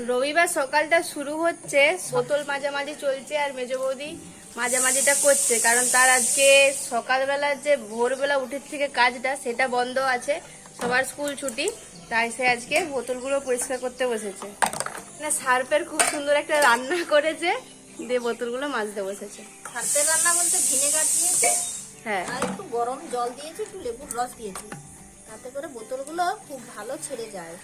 রবিবার সকালটা শুরু হচ্ছে বোতল মাঝামাঝি চলছে আর মেজ বৌদি মাঝামাঝিটা করছে। কারণ তার আজকে সকালবেলা যে ভোরবেলা উঠের থেকে কাজটা সেটা বন্ধ আছে। সবার স্কুল ছুটি তাই সে আজকে বোতলগুলো পরিষ্কার করতে বসেছে। না সার্পের খুব সুন্দর একটা রান্না করেছে। দিয়ে বোতলগুলো মাজতে বসেছে। সার্পের রান্না বলতে ভিনেগার দিয়েছে হ্যাঁ। আর একটু গরম জল দিয়েছি একটু লেবুর রস দিয়েছি। তাতে করে বোতলগুলো খুব ভালো ছেড়ে যায়।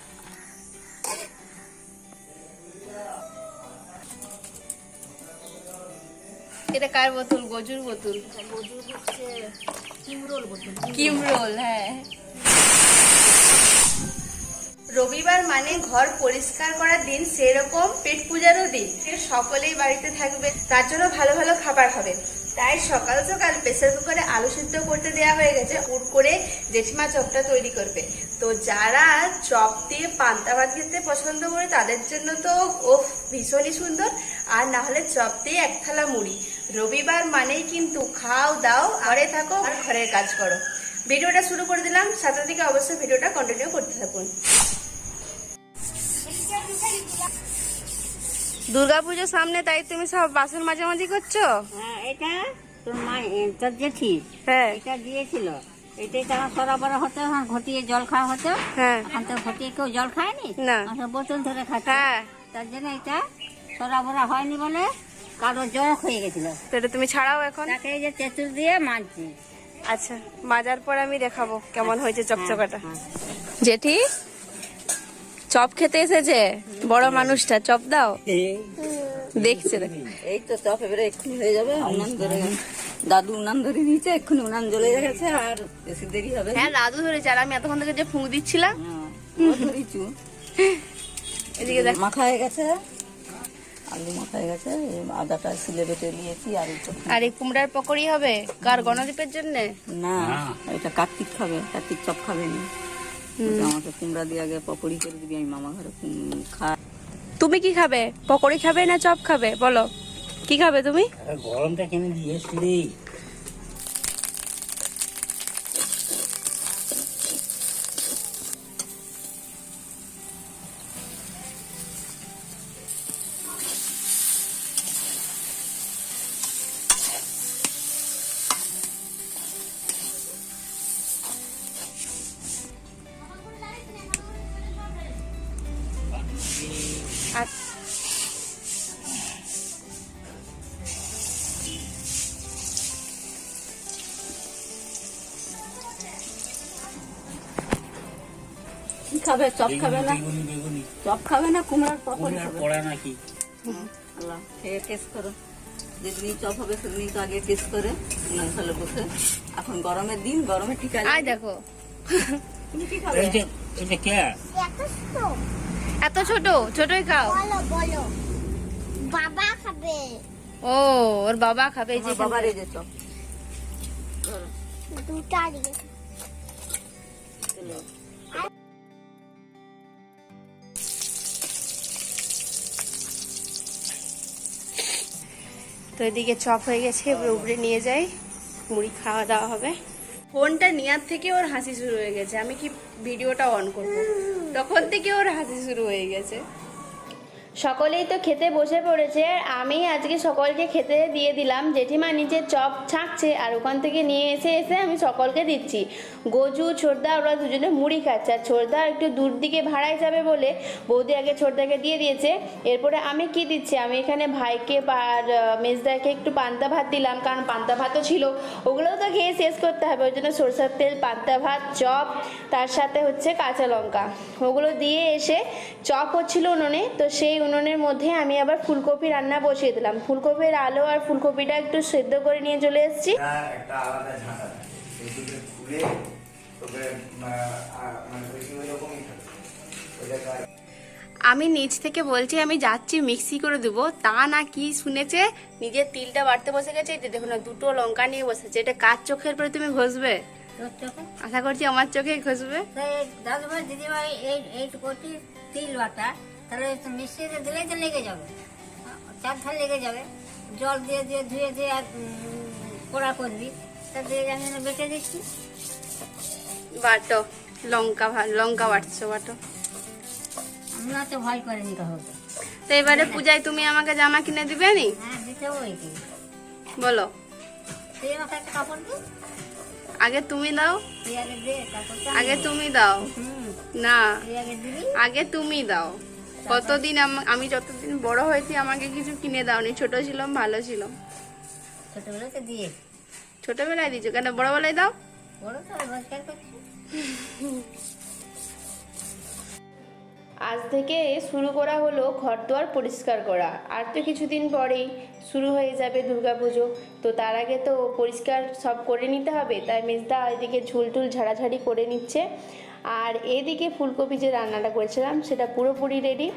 এটা কার বোতল? গজুর বোতল। হচ্ছে কিমরোল বোতল। হ্যাঁ। রবিবার মানে ঘর পরিষ্কার করার দিন সেরকম পেট পূজারও দিন। সকলেই বাড়িতে থাকবে তার জন্য ভালো ভালো খাবার হবে। তাই সকাল সকাল প্রেসার কুকারে আলু সিদ্ধ করতে দেওয়া হয়ে গেছে। উট করে জেঠিমা চপটা তৈরি করবে। তো যারা চপ দিয়ে পান্তা ভাত খেতে পছন্দ করে, তাদের জন্য তো ও ভীষণই সুন্দর। আর না হলে চপ দিয়ে এক থালা মুড়ি। রবিবার মানেই কিন্তু খাও দাও, ঘরে থাকো, আর ঘরের কাজ করো। ভিডিওটা শুরু করে দিলাম। সাথে থেকে অবশ্যই ভিডিওটা কন্টিনিউ করতে থাকুন। দুর্গাপুজোর সামনে তাই তুমি সব বাসন মাঝামাঝি করছ? হ্যাঁ এটা তোর মা তোর জেঠি হ্যাঁ। এটা দিয়েছিল। এটাই তো আমার সরা বড় হতো এখন ঘটিয়ে জল খাওয়া হতো। হ্যাঁ। এখন তো ঘটিয়ে কেউ জল খায়নি? না। এখন বোতল ধরে খাচ্ছে। হ্যাঁ। তার জন্য এটা সরা বড়া হয়নি বলে কারও জ্বর হয়ে গেছিল। তো এটা তুমি ছাড়াও এখন? তাকে এই যে তেঁতুল দিয়ে মানছি আচ্ছা মাজার পর আমি দেখাবো কেমন হয়েছে চকচকাটা। হ্যাঁ। জেঠি? চপ খেতে এসেছে? বড় মানুষটা চপ দাও। দেখছে দেখ। এই তো চপ এবারে এক্ষুনি হয়ে যাবে উনান ধরে দাদু উনান ধরে দিয়েছে এক্ষুনি উনান জ্বলে গেছে আর বেশি দেরি হবে হ্যাঁ দাদু ধরেছে আর আমি এতক্ষণ থেকে যে ফুঁক দিচ্ছিলাম। হ্যাঁ, ধরিছু। এদিকে দেখ। মাখা হয়ে গেছে আলু মাখা হয়ে গেছে আদাটা সিলে বেটে নিয়েছি আর চপ- আর এই কুমড়ার পকোড়ি হবে? কার গণদীপের জন্য? না। এটা কার্তিক খাবে কার্তিক চপ খাবে না। আমাকে কুমড়া দিয়ে আগে পকোড়ি করে দিবি আমি মামা ঘরে খা তুমি কি খাবে? পকোড়ি খাবে না চপ খাবে? বলো। কি খাবে তুমি? গরমটা কেন দিয়েছিলি খাবে চপ খাবে না? চপ খাবে না কুমড়ার পকোড়ি পড়া নাকি? আল্লাহ খেয়ে টেস্ট করো। যেদিনই চপ হবে সেদিনই তো আগে টেস্ট করে উনান সালে বসে। এখন গরমের দিন গরমে ঠিক আছে আয় দেখো। তুমি কি খাবে? এটা কে? এত ছোট। ছোটই খাও। বলো বলো। বাবা খাবে। ও ওর বাবা খাবে যে আমার বাবার এই যে চপ। দুটা দিয়ে। তো এদিকে চপ হয়ে গেছে, এবার উপরে নিয়ে যাই, মুড়ি খাওয়া দাওয়া হবে। ফোনটা নেওয়ার থেকে ওর হাসি শুরু হয়ে গেছে, আমি কি ভিডিওটা অন করব? তখন থেকে ওর হাসি শুরু হয়ে গেছে। সকলেই তো খেতে বসে পড়েছে আমি আজকে সকলকে খেতে দিয়ে দিলাম। জেঠিমা নিচে চপ ছাঁকছে, আর ওখান থেকে নিয়ে এসে এসে আমি সকলকে দিচ্ছি। গজু, ছোটদা, ওরা দুজনে মুড়ি খাচ্ছে, আর ছোটদা একটু দূর দিকে ভাড়ায় যাবে বলে বৌদি আগে ছোটদাকে দিয়ে দিয়েছে। এরপরে আমি কি দিচ্ছি? আমি এখানে ভাইকে আর মেজদাকে একটু পান্তা ভাত দিলাম, কারণ পান্তা ভাতও ছিল। ওগুলোও তো খেয়ে শেষ করতে হবে, ওই জন্য সরষের তেল, পান্তা ভাত, চপ, তার সাথে হচ্ছে কাঁচা লঙ্কা। ওগুলো দিয়ে এসে চপ হচ্ছিল উনুনে, তো সেই উনুনের মধ্যে আমি আবার ফুলকপি রান্না বসিয়ে দিলাম। ফুলকপির আলু আর ফুলকপিটা একটু সেদ্ধ করে নিয়ে চলে এসেছি। একটা আলাদা ঝাঁটা। খুলে তোকে মানে আমি নিচ থেকে বলছি আমি যাচ্ছি মিক্সি করে দেবো। তা না কি শুনেছে? নিজের তিলটা বাড়তে বসে গেছে। এই যে দেখো না দুটো লঙ্কা নিয়ে বসেছে। এটা কার চোখের পরে তুমি ঘষবে? আশা করছি আমার চোখে ঘষবে। দাদুভাই দিদিভাই এই এই কোটি তিল বাটা। তাহলে তো মিশিয়ে দিলেই তো লেগে যাবে। চার ধার লেগে যাবে। জল দিয়ে দিয়ে ধুয়ে উম, পোড়া করবি। তা দিয়ে আমি বেটে দিচ্ছি। বাটো লঙ্কা লঙ্কা বাটছো বাটো। আমরা তো ভয় করিনি কাউকে তো এবারে পূজায় তুমি আমাকে জামা কিনে দিবে নি? হ্যাঁ বলো। আগে তুমি দাও। আগে তুমি দাও। না। আগে তুমি দাও। কতদিন আম- আমি যতদিন বড় হয়েছি আমাকে কিছু কিনে দাওনি। ছোট ছিলাম ভালো ছিলাম। ছোটবেলাতে দিয়ে। ছোটবেলায় দিছো কেন? বড়বেলায় দাও। বড় তো রোজগার আজ থেকে শুরু করা হলো ঘরদুয়ার পরিষ্কার করা। আর তো কিছুদিন পরেই শুরু হয়ে যাবে দুর্গাপুজো। তো তার আগে তো পরিষ্কার সব করে নিতে হবে। তাই মেজদা এদিকে ঝুলটুল ঝাড়াঝাড়ি করে নিচ্ছে। আর এদিকে ফুলকপি যে রান্নাটা করেছিলাম, সেটা পুরোপুরি রেডি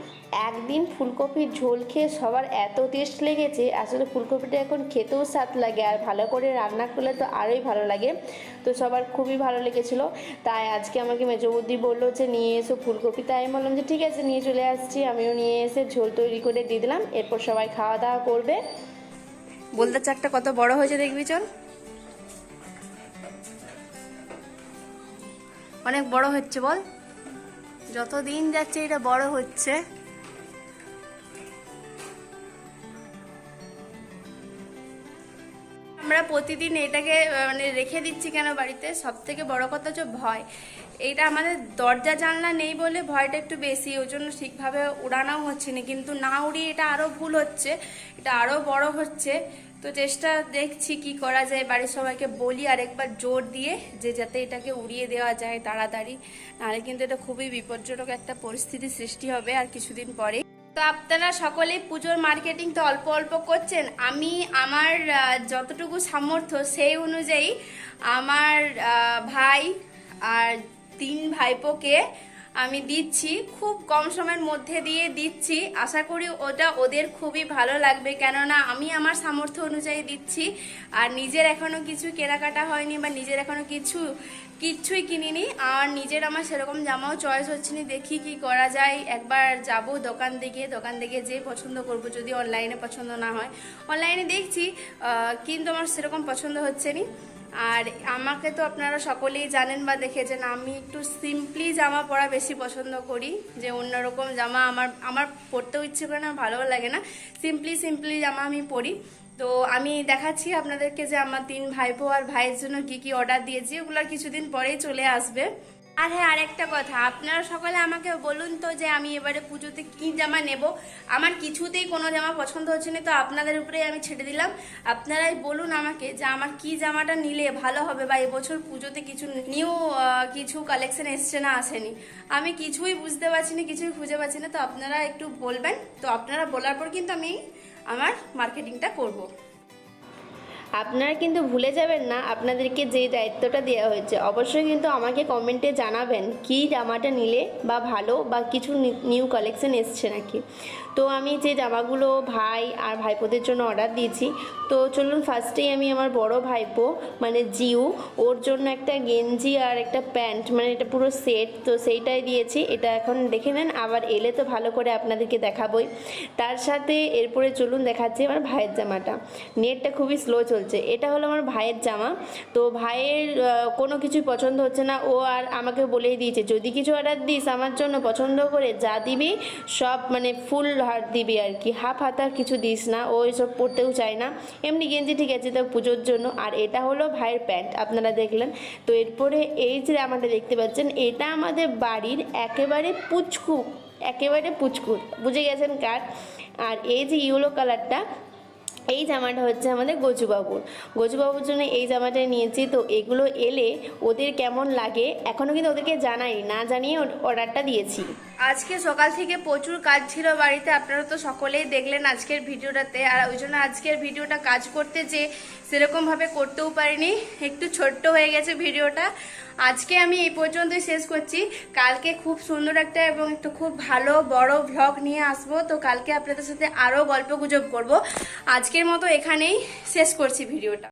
একদিন ফুলকপির ঝোল খেয়ে সবার এত টেস্ট লেগেছে, আসলে ফুলকপিটা এখন খেতেও স্বাদ লাগে আর ভালো করে রান্না করলে তো আরোই ভালো লাগে। তো সবার খুবই ভালো লেগেছিলো। তাই আজকে আমাকে মেজবুদ্ধি বলল যে, নিয়ে এসো ফুলকপি। তাই আমি বললাম যে, ঠিক আছে, নিয়ে চলে আসছি। আমিও নিয়ে এসে ঝোল তৈরি করে দিয়ে দিলাম। এরপর সবাই খাওয়া দাওয়া করবে। বলতে চারটা কত বড় হয়েছে দেখবি চল। অনেক বড় হচ্ছে, বল। যত দিন যাচ্ছে এটা বড় হচ্ছে। আমরা প্রতিদিন এটাকে মানে রেখে দিচ্ছি কেন বাড়িতে? সব থেকে বড় কথা হচ্ছে ভয়। এটা আমাদের দরজা জানলা নেই বলে ভয়টা একটু বেশি, ওই জন্য ঠিকভাবে উড়ানোও হচ্ছে না। কিন্তু না উড়িয়ে এটা আরও ভুল হচ্ছে, এটা আরও বড় হচ্ছে। তো চেষ্টা দেখছি কি করা যায়। বাড়ির সবাইকে বলি আর একবার জোর দিয়ে যে যাতে এটাকে উড়িয়ে দেওয়া যায় তাড়াতাড়ি। নাহলে কিন্তু এটা খুবই বিপজ্জনক একটা পরিস্থিতি সৃষ্টি হবে আর কিছুদিন পরে। তো আপনারা সকলেই পুজোর মার্কেটিং তো অল্প অল্প করছেন। আমি আমার যতটুকু সামর্থ্য সেই অনুযায়ী আমার ভাই আর তিন ভাইপোকে আমি দিচ্ছি, খুব কম সময়ের মধ্যে দিয়ে দিচ্ছি। আশা করি ওটা ওদের খুবই ভালো লাগবে। কেননা আমি আমার সামর্থ্য অনুযায়ী দিচ্ছি। আর নিজের এখনও কিছু কেনাকাটা হয়নি বা নিজের এখনও কিছু কিচ্ছুই কিনিনি। আর নিজের আমার সেরকম জামাও চয়েস হচ্ছে না। দেখি কি করা যায়। একবার যাব দোকান থেকে দোকান থেকে যে পছন্দ করব। যদি অনলাইনে পছন্দ না হয়। অনলাইনে দেখছি কিন্তু আমার সেরকম পছন্দ হচ্ছে না। আর আমাকে তো আপনারা সকলেই জানেন বা দেখেছেন, আমি একটু সিম্পলি জামা পরা বেশি পছন্দ করি, যে অন্যরকম জামা আমার আমার পরতেও ইচ্ছে করে না, ভালোও লাগে না। সিম্পলি সিম্পলি জামা আমি পরি। তো আমি দেখাচ্ছি আপনাদেরকে যে আমার তিন ভাইপো আর ভাইয়ের জন্য কি কি অর্ডার দিয়েছি, ওগুলো কিছুদিন পরেই চলে আসবে। আর হ্যাঁ আরেকটা কথা, আপনারা সকলে আমাকে বলুন তো যে আমি এবারে পুজোতে কি জামা নেব? আমার কিছুতেই কোনো জামা পছন্দ হচ্ছে না, তো আপনাদের উপরেই আমি ছেড়ে দিলাম। আপনারাই বলুন আমাকে যে আমার কি জামাটা নিলে ভালো হবে বা এবছর পুজোতে কিছু নিউ কিছু কালেকশন এসছে না আসেনি। আমি কিছুই বুঝতে পারছি না, কিছুই খুঁজে পাচ্ছি না, তো আপনারা একটু বলবেন। তো আপনারা বলার পর কিন্তু আমি আমার মার্কেটিংটা করব। আপনারা কিন্তু ভুলে যাবেন না, আপনাদেরকে যে দায়িত্বটা দেওয়া হয়েছে। অবশ্যই কিন্তু আমাকে কমেন্টে জানাবেন, কি জামাটা নিলে বা ভালো বা কিছু নিউ কালেকশন এসছে নাকি। তো আমি যে জামাগুলো ভাই আর ভাইপোদের জন্য অর্ডার দিয়েছি, তো চলুন ফার্স্টেই আমি আমার বড় ভাইপো মানে জিউ, ওর জন্য একটা গেঞ্জি আর একটা প্যান্ট মানে এটা পুরো সেট, তো সেইটাই দিয়েছি, এটা এখন দেখে নেন, আবার এলে তো ভালো করে আপনাদেরকে দেখাবই। তার সাথে এরপরে চলুন দেখাচ্ছি আমার ভাইয়ের জামাটা। নেটটা খুবই স্লো চলছে। এটা হলো আমার ভাইয়ের জামা। তো ভাইয়ের কোনো কিছুই পছন্দ হচ্ছে না। ও আর আমাকে বলেই দিয়েছে, যদি কিছু অর্ডার দিস আমার জন্য পছন্দ করে, যা দিবি, সব মানে ফুল হাত দিবি আর কি। হাফ হাতা কিছু দিস না, ও এসব পরতেও চায় না। এমনি গেঞ্জি ঠিক আছে তো পুজোর জন্য। আর এটা হলো ভাইয়ের প্যান্ট, আপনারা দেখলেন। তো এরপরে এই যে আমাদের দেখতে পাচ্ছেন, এটা আমাদের বাড়ির একেবারে পুচকু, একেবারে পুচকুর বুঝে গেছেন কার? আর এই যে ইয়েলো কালারটা এই জামাটা হচ্ছে আমাদের গজুবাবুর। গজুবাবুর জন্য এই জামাটা নিয়েছি। তো এগুলো এলে ওদের কেমন লাগে এখনও কিন্তু ওদেরকে জানাই না জানিয়ে অর্ডারটা দিয়েছি। আজকে সকাল থেকে প্রচুর কাজ ছিল বাড়িতে, আপনারা তো সকলেই দেখলেন আজকের ভিডিওটাতে। আর ওই জন্য আজকের ভিডিওটা কাজ করতে যে সেরকমভাবে করতেও পারিনি, একটু ছোট্ট হয়ে গেছে ভিডিওটা। আজকে আমি এই পর্যন্তই শেষ করছি। কালকে খুব সুন্দর একটা এবং একটা খুব ভালো, বড় ভ্লগ নিয়ে আসব। তো কালকে আপনাদের সাথে আরও গল্প গুজব করব। আজকের মতো এখানেই শেষ করছি ভিডিওটা।